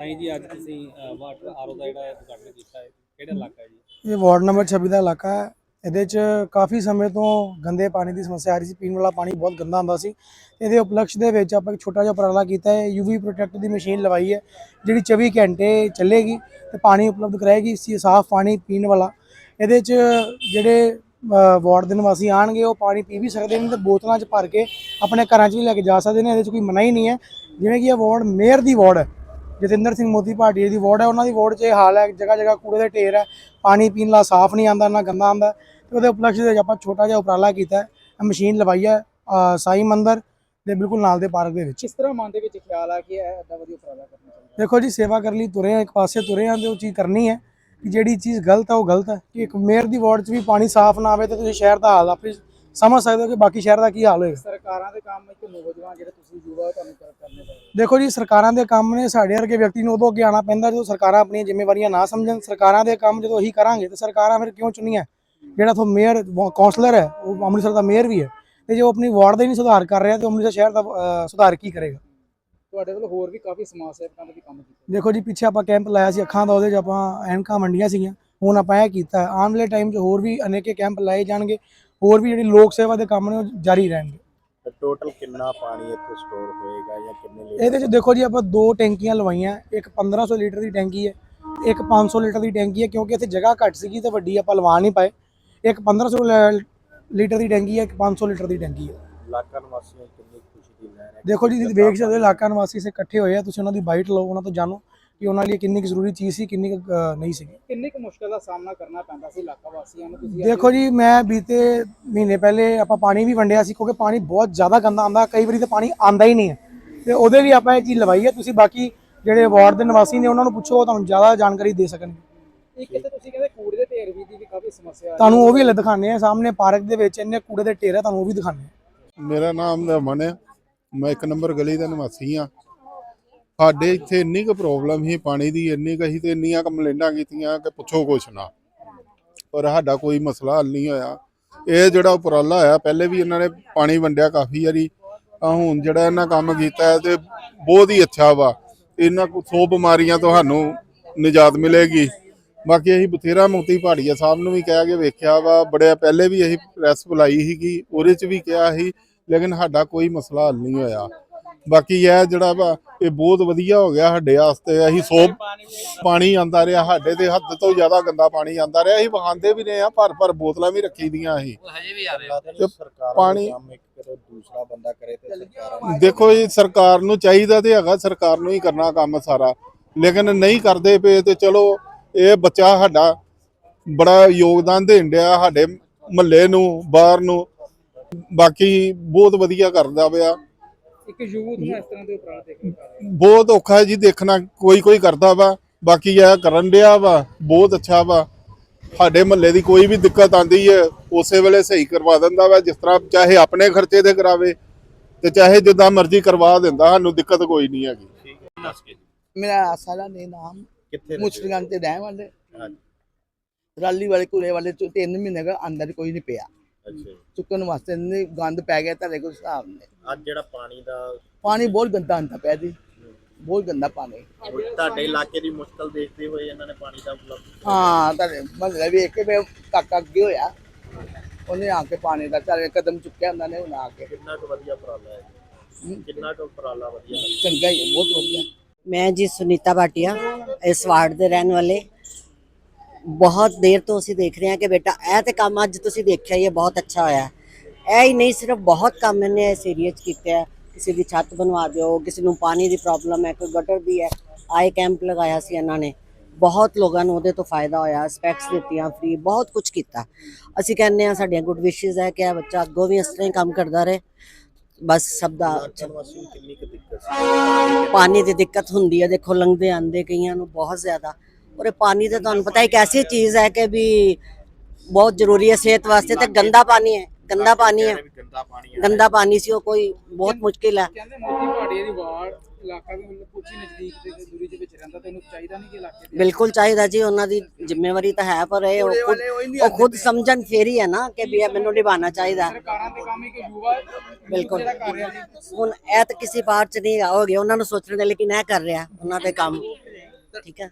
ਸਾਈਂ ਜੀ ਅੱਜ ਤੁਸੀਂ ਅ, ਵਾਟਰ ਆਰਓ ਦਾ ਜਿਹੜਾ ਉਦਘਾਟਨ ਕੀਤਾ ਹੈ ਕਿਹੜਾ ਇਲਾਕਾ ਹੈ ਜੀ? ਇਹ ਵਾਰਡ ਨੰਬਰ 26 ਦਾ ਇਲਾਕਾ ਹੈ। ਇਹਦੇ 'ਚ ਕਾਫੀ ਸਮੇਂ ਤੋਂ ਗੰਦੇ ਪਾਣੀ ਦੀ ਸਮੱਸਿਆ ਆ ਰਹੀ ਸੀ ਪੀਣ ਵਾਲਾ ਪਾਣੀ ਬਹੁਤ ਗੰਦਾ ਹੁੰਦਾ ਸੀ। ਇਹਦੇ ਉਪਲਕਸ਼ ਦੇ ਵਿੱਚ ਆਪਾਂ ਇੱਕ ਛੋਟਾ ਜਿਹਾ ਉਪਰਾਲਾ ਕੀਤਾ ਹੈ ਯੂਵੀ ਪ੍ਰੋਟੈਕਟ ਦੀ ਮਸ਼ੀਨ ਲਵਾਈ ਹੈ ਜਿਹੜੀ 24 ਘੰਟੇ ਚੱਲੇਗੀ ਤੇ ਪਾਣੀ ਉਪਲਬਧ ਕਰਾਏਗੀ ਸੀ ਸਾਫ਼ ਪਾਣੀ ਪੀਣ ਵਾਲਾ। ਇਹਦੇ 'ਚ ਜਿਹੜੇ ਅ, ਵਾਰਡ ਦੇ ਨਿਵਾਸੀ ਆਣਗੇ ਉਹ ਪਾਣੀ ਪੀ ਵੀ ਸਕਦੇ ਨੇ ਤੇ ਬੋਤਲਾਂ 'ਚ ਭਰ ਕੇ ਆਪਣੇ ਘਰਾਂ 'ਚ ਵੀ ਲੈ ਕੇ ਜਾ ਸਕਦੇ ਨੇ ਇਹਦੇ 'ਚ ਕੋਈ ਮਨਾਹੀ ਨਹੀਂ ਹੈ। ਜਿਵੇਂ ਕਿ ਇਹ ਵਾਰਡ ਮੇਅਰ ਦੀ ਵਾਰਡ ਹੈ। ਜਤਿੰਦਰ ਸਿੰਘ ਮੋਦੀ ਭਾਟੀਆ ਦੀ ਵਾਰਡ ਹੈ ਉਹਨਾਂ ਦੀ ਵਾਰਡ 'ਚ ਇਹ ਹਾਲ ਹੈ ਜਗ੍ਹਾ ਜਗ੍ਹਾ ਕੂੜੇ ਦੇ ਢੇਰ ਹੈ ਪਾਣੀ ਪੀਣ ਲਾ ਸਾਫ਼ ਨਹੀਂ ਆਉਂਦਾ ਨਾ ਗੰਦਾ ਆਉਂਦਾ ਤੇ ਉਹਦੇ ਉਪਲਕਸ਼ ਦੇ ਆਪਾਂ ਛੋਟਾ ਜਿਹਾ ਉਪਰਾਲਾ ਕੀਤਾ ਹੈ ਮਸ਼ੀਨ ਲਵਾਈ ਹੈ ਸਾਈ ਮੰਦਰ ਦੇ ਬਿਲਕੁਲ ਨਾਲ ਦੇ ਪਾਰਕ ਦੇ ਵਿੱਚ। ਕਿਸ ਤਰ੍ਹਾਂ ਮਨ ਦੇ ਵਿੱਚ ਖਿਆਲ ਆ ਕਿ ਇਹ ਐਡਾ ਵਧੀਆ ਉਪਰਾਲਾ ਕਰਨਾ ਚਾਹੀਦਾ? ਦੇਖੋ ਜੀ ਸੇਵਾ ਕਰਨ ਲਈ ਤੁਰੇ ਆ ਇੱਕ ਪਾਸੇ ਤੁਰੇ ਆ ਤੇ ਉਹ ਚੀਜ਼ ਕਰਨੀ ਹੈ ਕਿ ਜਿਹੜੀ ਚੀਜ਼ ਗਲਤ ਹੈ ਉਹ ਗਲਤ ਹੈ ਕਿ ਇੱਕ ਮੇਅਰ ਦੀ ਵਾਰਡ 'ਚ ਵੀ ਪਾਣੀ ਸਾਫ਼ ਨਾ ਆਵੇ ਤੇ ਤੁਸੀਂ ਸ਼ਹਿਰ ਦਾ ਹਾਲ ਆਪੇ ਸਮਝ ਸਕਦੇ ਹੋ ਕਿ ਬਾਕੀ ਸ਼ਹਿਰ ਦਾ ਕੀ ਹਾਲ ਹੋਏਗਾ। ਸਰਕਾਰਾਂ ਦੇ ਕੰਮ ਇੱਕ ਨੌਜਵਾਨ ਜਿਹੜੇ ਤੁਸੀਂ ਯੁਵਾ ਤੁਹਾਨੂੰ ਕਰ- ਕਰਨੇ ਚਾਹੀਦੇ ਦੇਖੋ ਜੀ ਸਰਕਾਰਾਂ ਦੇ ਕੰਮ ਨੇ ਸਾਡੇ ਵਰਗੇ ਵਿਅਕਤੀ ਨੂੰ ਉਦੋਂ ਅੱਗੇ ਆਉਣਾ ਪੈਂਦਾ ਜਦੋਂ ਸਰਕਾਰਾਂ ਆਪਣੀਆਂ ਜ਼ਿੰਮੇਵਾਰੀਆਂ ਨਾ ਸਮਝਣ। ਸਰਕਾਰਾਂ ਦੇ ਕੰਮ ਜਦੋਂ ਅਸੀਂ ਕਰਾਂਗੇ ਤੇ ਸਰਕਾਰਾਂ ਫਿਰ ਕਿਉਂ ਚੁਣੀਆਂ? ਜਿਹੜਾ ਤੋਂ ਮੇਅਰ ਕਾਉਂਸਲਰ ਹੈ ਉਹ ਅੰਮ੍ਰਿਤਸਰ ਦਾ ਮੇਅਰ ਵੀ ਹੈ। ਤੇ ਜੇ ਉਹ ਆਪਣੀ ਵਾਰਡ ਦਾ ਹੀ ਨਹੀਂ ਸੁਧਾਰ ਕਰ ਰਿਹਾ ਤੇ ਅੰਮ੍ਰਿਤਸਰ ਸ਼ਹਿਰ ਦਾ ਸੁਧਾਰ ਕੀ ਕਰੇਗਾ? ਤੁਹਾਡੇ ਵੱਲ ਹੋਰ ਵੀ ਕਾਫੀ ਸਮਾਜ ਸੇਵਕਾਂ ਦੇ ਵੀ ਕੰਮ ਕੀਤੇ ਦੇਖੋ ਜੀ ਪਿੱਛੇ ਆਪਾਂ ਕੈਂਪ ਲਾਇਆ ਸੀ ਅੱਖਾਂ ਦਾ ਉਹਦੇ 'ਚ ਆਪਾਂ ਐਨਕਾਂ ਵੰਡੀਆਂ ਸੀਗੀਆਂ। ਹੁਣ ਆਪਾਂ ਇਹ ਕੀਤਾ। ਆਉਣ ਵਾਲੇ ਟਾਈਮ 'ਚ ਹੋਰ ਵੀ ਅਨੇਕੇ ਕੈਂਪ ਲਾਏ ਜਾਣਗੇ। ਹੋਰ ਵੀ ਜਿਹੜੀ ਲੋਕ ਸੇਵਾ ਦੇ ਕੰਮ ਨੇ ਉਹ ਜਾਰੀ ਰਹਿਣਗੇ। ਟੋਟਲ ਕਿੰਨਾ ਪਾਣੀ ਇੱਥੇ ਸਟੋਰ ਹੋਏਗਾ ਜਾਂ ਕਿੰਨੇ ਲੀਟਰ ਇਹਦੇ 'ਚ ਦੇਖੋ ਜੀ ਆਪਾਂ ਦੋ ਟੈਂਕੀਆਂ ਲਵਾਈਆਂ। ਇੱਕ 1500 ਲੀਟਰ ਦੀ ਟੈਂਕੀ ਹੈ ਇੱਕ 500 ਲੀਟਰ ਦੀ ਟੈਂਕੀ ਹੈ ਕਿਉਂਕਿ ਇੱਥੇ ਜਗ੍ਹਾ ਘੱਟ ਸੀਗੀ ਤੇ ਵੱਡੀ ਆਪਾਂ ਲਵਾ ਨਹੀਂ ਪਾਏ। ਇੱਕ 1500 ਲ- ਲੀਟਰ ਦੀ ਟੈਂਕੀ ਹੈ ਇੱਕ 500 ਲੀਟਰ ਦੀ ਟੈਂਕੀ ਹੈ। ਇਲਾਕਾ ਨਿਵਾਸੀਆਂ ਕਿੰਨੀ ਖੁਸ਼ੀ ਦੀ ਲਹਿਰ ਹੈ? ਦੇਖੋ ਜੀ ਤੁਸੀਂ ਵੇਖ ਸਕਦੇ ਹੋ ਇਲਾਕਾ ਨਿਵਾਸੀ ਸੇ ਇਕੱਠੇ ਹੋਏ ਆ ਤੁਸੀਂ ਉਹਨਾਂ ਦੀ ਬਾਈਟ ਲਓ ਉਹਨਾਂ ਤੋਂ ਜਾਣੋ। ਕਿ ਉਹਨਾਂ ਲਈ ਕਿੰਨੀ ਕੁ ਜ਼ਰੂਰੀ ਚੀਜ਼ ਸੀ ਕਿੰਨੀ ਕੁ ਅ, ਨਹੀਂ ਸੀਗੀ। ਕਿੰਨੀ ਕੁ ਮੁਸ਼ਕਲ ਦਾ ਸਾਹਮਣਾ ਕਰਨਾ ਪੈਂਦਾ ਸੀ ਇਲਾਕਾ ਵਾਸੀਆਂ ਨੂੰ? ਤੁਸੀਂ ਦੇਖੋ ਜੀ ਮੈਂ ਬੀਤੇ ਮਹੀਨੇ ਪਹਿਲੇ ਆਪਾਂ ਪਾਣੀ ਵੀ ਵੰਡਿਆ ਸੀ ਕਿਉਂਕਿ ਪਾਣੀ ਬਹੁਤ ਜ਼ਿਆਦਾ ਗੰਦਾ ਆਉਂਦਾ ਕਈ ਵਾਰੀ ਤਾਂ ਪਾਣੀ ਆਂਦਾ ਹੀ ਨਹੀਂ ਹੈ। ਤੇ ਉਹਦੇ ਵੀ ਆਪਾਂ ਇਹ ਚੀਜ਼ ਲਵਾਈ ਹੈ ਤੁਸੀਂ ਬਾਕੀ ਜਿਹੜੇ ਵਾਰਡ ਦੇ ਨਿਵਾਸੀ ਨੇ ਉਹਨਾਂ ਨੂੰ ਪੁੱਛੋ ਉਹ ਤੁਹਾਨੂੰ ਜ਼ਿਆਦਾ ਜਾਣਕਾਰੀ ਦੇ ਸਕਣਗੇ। ਇੱਕ ਤੇ ਤੁਸੀਂ ਕਹਿੰਦੇ ਕੂੜੇ ਦੇ ਢੇਰ ਵੀ ਦੀ ਵੀ ਕਾਫੀ ਸਮੱਸਿਆ ਤੁਹਾਨੂੰ ਉਹ ਵੀ ਦਿਖਾਣੇ ਆ ਸਾਹਮਣੇ ਪਾਰਕ ਦੇ ਵਿੱਚ ਇੰਨੇ ਕੂੜੇ ਦੇ ਢੇਰ ਆ ਤੁਹਾਨੂੰ ਉਹ ਵੀ ਦਿਖਾਣੇ ਆ ਮੇਰਾ ਨਾਮ ਰਮਨ ਹੈ ਮੈਂ ਇੱਕ ਨੰਬਰ ਗਲੀ ਦਾ ਨਿਵਾਸੀ ਆ ਸਾਡੇ ਇੱਥੇ ਇੰਨੀ ਕੁ ਪ੍ਰੋਬਲਮ ਸੀ ਪਾਣੀ ਦੀ, ਇੰਨੀ ਕੁ ਅਸੀਂ ਤੇ ਇੰਨੀਆਂ ਕੰਪਲੇਂਟਾਂ ਕੀਤੀਆਂ ਕਿ ਪੁੱਛੋ ਕੁਛ ਨਾ। ਪਰ ਸਾਡਾ ਕੋਈ ਮਸਲਾ ਹੱਲ ਨਹੀਂ ਹੋਇਆ। ਇਹ ਜਿਹੜਾ ਉਪਰਾਲਾ ਹੋਇਆ, ਪਹਿਲੇ ਵੀ ਇਹਨਾਂ ਨੇ ਪਾਣੀ ਵੰਡਿਆ ਕਾਫੀ ਵਾਰੀ। ਆ ਹੁਣ ਜਿਹੜਾ ਇਹਨਾਂ ਕੰਮ ਕੀਤਾ ਹੈ ਤੇ ਬਹੁਤ ਹੀ ਅੱਛਾ ਵਾ। ਇਹਨਾਂ ਕੋ ਸੌ ਬਿਮਾਰੀਆਂ ਤੋਂ ਸਾਨੂੰ ਨਿਜਾਤ ਮਿਲੇਗੀ। ਬਾਕੀ ਅਸੀਂ ਬਥੇਰਾ ਮੋਤੀ ਭਾੜੀਆ ਸਾਹਿਬ ਨੂੰ ਵੀ ਕਹਿ ਕੇ ਵੇਖਿਆ ਵਾ। ਬੜਿਆ ਪਹਿਲੇ ਵੀ ਅਸੀਂ ਪ੍ਰੈਸ ਬੁਲਾਈ ਸੀਗੀ, ਉਹਦੇ 'ਚ ਵੀ ਕਿਹਾ ਸੀ, ਲੇਕਿਨ ਸਾਡਾ ਕੋਈ ਮਸਲਾ ਹੱਲ ਨਹੀਂ ਹੋਇਆ। ਬਾਕੀ ਇਹ ਜਿਹੜਾ ਵਾ ਇਹ ਬਹੁਤ ਵਧੀਆ ਹੋ ਗਿਆ ਸਾਡੇ ਵਾਸਤੇ। ਅਸੀਂ ਸੌ ਪਾਣੀ ਆਂਦਾ ਰਿਹਾ ਸਾਡੇ ਤੇ ਹੱਦ ਤੋਂ ਜ਼ਿਆਦਾ ਗੰਦਾ ਪਾਣੀ ਆਂਦਾ ਰਿਹਾ। ਅਸੀਂ ਵਹਾਉਂਦੇ ਵੀ ਰਹੇ ਆ ਭਰ ਭਰ ਬੋਤਲਾਂ ਵੀ ਰੱਖੀ ਦੀਆਂ ਅਸੀਂ। ਹਜੇ ਵੀ ਆ ਰਹੇ ਲੱਗਦਾ ਤੇ ਨਹੀਂ ਸਰਕਾਰ ਪਾਣੀ- ਕੰਮ ਇੱਕ ਕਰੋ ਦੂਸਰਾ ਬੰਦਾ ਕਰੇ ਤੇ ਸਰਕਾਰ ਦੇਖੋ ਜੀ ਸਰਕਾਰ ਨੂੰ ਚਾਹੀਦਾ ਤੇ ਹੈਗਾ ਸਰਕਾਰ ਨੂੰ ਹੀ ਕਰਨਾ ਕੰਮ ਸਾਰਾ। ਲੇਕਿਨ ਨਹੀਂ ਕਰਦੇ ਪਏ ਤੇ ਚਲੋ ਇਹ ਬੱਚਾ ਸਾਡਾ ਬੜਾ ਯੋਗਦਾਨ ਦੇਣ ਡਿਆ ਸਾਡੇ ਮਹੱਲੇ ਨੂੰ ਬਾਹਰ ਨੂੰ। ਬਾਕੀ ਬਹੁਤ ਵਧੀਆ ਕਰਦਾ ਪਿਆ। ਇੱਕ ਯੂਥ ਨੂੰ ਇਸ ਤਰ੍ਹਾਂ ਦੇ ਉਪਰਾਲੇ ਦੇਖਣੇ ਰਹੇ ਬਹੁਤ ਔਖਾ ਹੈ ਜੀ ਦੇਖਣਾ ਕੋਈ ਕੋਈ ਕਰਦਾ ਵਾ ਬਾਕੀ ਇਹ ਕਰਨ ਡਿਆ ਵਾ ਬਹੁਤ ਅੱਛਾ ਵਾ। ਸਾਡੇ ਮਹੱਲੇ ਦੀ ਕੋਈ ਵੀ ਦਿੱਕਤ ਆਂਦੀ ਹੈ ਉਸੇ ਵੇਲੇ ਸਹੀ ਕਰਵਾ ਦਿੰਦਾ ਵਾ ਜਿਸ ਤਰ੍ਹਾਂ ਚਾਹੇ ਆਪਣੇ ਖਰਚੇ ਤੇ ਕਰਾਵੇ ਤੇ ਚਾਹੇ ਜਿੱਦਾਂ ਮਰਜ਼ੀ ਕਰਵਾ ਦਿੰਦਾ ਸਾਨੂੰ ਦਿੱਕਤ ਕੋਈ ਨਹੀਂ ਹੈਗੀ। ਦੱਸ ਕੇ ਜੀ ਮੇਰਾ ਸਾਰਾ ਨੇ ਨਾਮ ਕਿੱਥੇ ਤੇ ਰਹਿਣ ਵਾਲੇ। ਰਾਲੀ ਵਾਲੇ ਕੁੜੇ ਵਾਲੇ ਚ ਤਿੰਨ ਮਹੀਨੇ ਦਾ ਅੰਦਰ ਕੋਈ ਨਹੀਂ ਪਿਆ। ਅੱਛਾ। ਚੁੱਕਣ ਵਾਸਤੇ ਨੇ ਗੰਦ ਪੈ ਗਿਆ ਤੁਹਾਡੇ ਕੋਲ ਹਿਸਾਬ ਨੇ ਅੱਜ ਜਿਹੜਾ ਪਾਣੀ ਦਾ ਪਾਣੀ ਬਹੁਤ ਗੰਦਾ ਆਂਦਾ ਪਿਆ ਜੀ। ਬਹੁਤ ਗੰਦਾ ਪਾਣੀ। ਤੁਹਾਡੇ ਇਲਾਕੇ ਦੀ ਮੁਸ਼ਕਲ ਦੇਖਦੇ ਹੋਏ ਇਹਨਾਂ ਨੇ ਪਾਣੀ ਦਾ ਉਪਲਬਧ ਹਾਂ ਤੁਹਾਡੇ ਮਹੱਲੇ ਵੇਖ ਕੇ ਮੈਂ ਕਾਕਾ ਅੱਗੇ ਹੋਇਆ। ਉਹਨੇ ਆ ਕੇ ਪਾਣੀ ਦਾ ਚਾਰੇ ਕਦਮ ਚੁੱਕਿਆ ਉਹਨਾਂ ਨੇ ਹੁਣ ਆ ਕੇ। ਕਿੰਨਾ ਕੁ ਵਧੀਆ ਉਪਰਾਲਾ ਹੈ? ਜੀ? ਕਿੰਨਾ ਕੁ ਉਪਰਾਲਾ ਵਧੀਆ ਚੰਗਾ ਹੀ ਹੈ, ਬਹੁਤ ਵਧੀਆ। ਮੈਂ ਜੀ ਸੁਨੀਤਾ ਭਾਟੀਆ ਇਸ ਵਾਰਡ ਦੇ ਰਹਿਣ ਵਾਲੇ। ਬਹੁਤ ਦੇਰ ਤੋਂ ਅਸੀਂ ਦੇਖ ਰਹੇ ਹਾਂ ਕਿ ਬੇਟਾ ਇਹ ਤੇ ਕੰਮ ਅੱਜ ਤੁਸੀਂ ਦੇਖਿਆ ਹੀ ਹੈ ਬਹੁਤ ਅੱਛਾ ਹੋਇਆ ਹੈ। ਇਹ ਹੀ ਨਹੀਂ ਸਿਰਫ ਬਹੁਤ ਕੰਮ ਇਹਨੇ ਇਸ ਏਰੀਆ 'ਚ ਕੀਤੇ ਆ ਕਿਸੇ ਦੀ ਛੱਤ ਬਣਵਾ ਦਿਓ ਕਿਸੇ ਨੂੰ ਪਾਣੀ ਦੀ ਪ੍ਰੋਬਲਮ ਹੈ ਕੋਈ ਗਟਰ ਦੀ ਹੈ ਆਏ ਕੈਂਪ ਲਗਾਇਆ ਸੀ ਇਹਨਾਂ ਨੇ। ਬਹੁਤ ਲੋਕਾਂ ਨੂੰ ਉਹਦੇ ਤੋਂ ਫਾਇਦਾ ਹੋਇਆ ਸਪੈਕਸ ਦਿੱਤੀਆਂ ਫ੍ਰੀ ਬਹੁਤ ਕੁਝ ਕੀਤਾ। ਅਸੀਂ ਕਹਿੰਦੇ ਆ ਸਾਡੀਆਂ ਗੁੱਡ ਵਿਸ਼ੇਸ ਹੈ ਕਿ ਇਹ ਬੱਚਾ ਅੱਗੋਂ ਵੀ ਇਸ ਤਰ੍ਹਾਂ ਹੀ ਕੰਮ ਕਰਦਾ ਰਹੇ। ਬਸ ਸਭ ਦਾ ਪਾਣੀ ਦੀ ਦਿੱਕਤ ਹੁੰਦੀ ਹੈ। ਦੇਖੋ ਲੰਘਦੇ ਆਂਦੇ ਕਈਆਂ ਨੂੰ ਬਹੁਤ ਜ਼ਿਆਦਾ। ਔਰ ਇਹ ਪਾਣੀ ਤੇ ਤੁਹਾਨੂੰ ਪਤਾ ਹੈ ਇੱਕ ਐਸੀ ਚੀਜ਼ ਹੈ ਕਿ ਵੀ ਬਹੁਤ ਜ਼ਰੂਰੀ ਹੈ ਸਿਹਤ ਵਾਸਤੇ ਤੇ ਗੰਦਾ ਪਾਣੀ ਹੈ ਗੰਦਾ ਪਾਣੀ ਹੈ। ਗੰਦਾ ਪਾਣੀ ਹੈ ਗੰਦਾ ਪਾਣੀ ਸੀ ਉਹ ਕੋਈ ਬਹੁਤ ਮੁਸ਼ਕਿਲ ਹੈ। ਕਹਿੰਦੇ ਮੋਦੀ ਭਾੜੀਆ ਦੀ ਵਾਰਡ ਇਲਾਕਾ ਵੀ ਮਤਲਬ ਕੁਝ ਹੀ ਨਜ਼ਦੀਕ ਦੇ ਦੂਰੀ ਦੇ ਵਿੱਚ ਰਹਿੰਦਾ ਤੈਨੂੰ ਚਾਹੀਦਾ ਨਹੀਂ ਕਿ ਇਲਾਕੇ ਦੇ ਬਿਲਕੁਲ ਚਾਹੀਦਾ ਜੀ ਉਹਨਾਂ ਦੀ ਜ਼ਿੰਮੇਵਾਰੀ ਤਾਂ ਹੈ ਪਰ ਇਹ ਉਹ ਖੁਦ ਉਹ ਖੁਦ ਸਮਝਣ ਫੇਰ ਹੀ ਹੈ ਨਾ ਕਿ ਵੀ ਇਹ ਮੈਨੂੰ ਨਿਭਾਉਣਾ ਚਾਹੀਦਾ। ਹੈ। ਸਰਕਾਰਾਂ ਦੇ ਕੰਮ ਇੱਕ ਯੁਵਾ ਬਿਲਕੁਲ। ਹੁਣ ਇਹ ਤਾਂ ਕਿਸੇ ਪਾਰ ਚ ਨਹੀਂ ਗਿਆ ਉਹਨਾਂ ਨੂੰ ਸੋਚਣ ਦੇ ਲੇਕਿਨ ਇਹ ਕਰ ਰਿਹਾ ਉਹਨਾਂ ਦੇ ਕੰਮ। ਠੀਕ ਹੈ।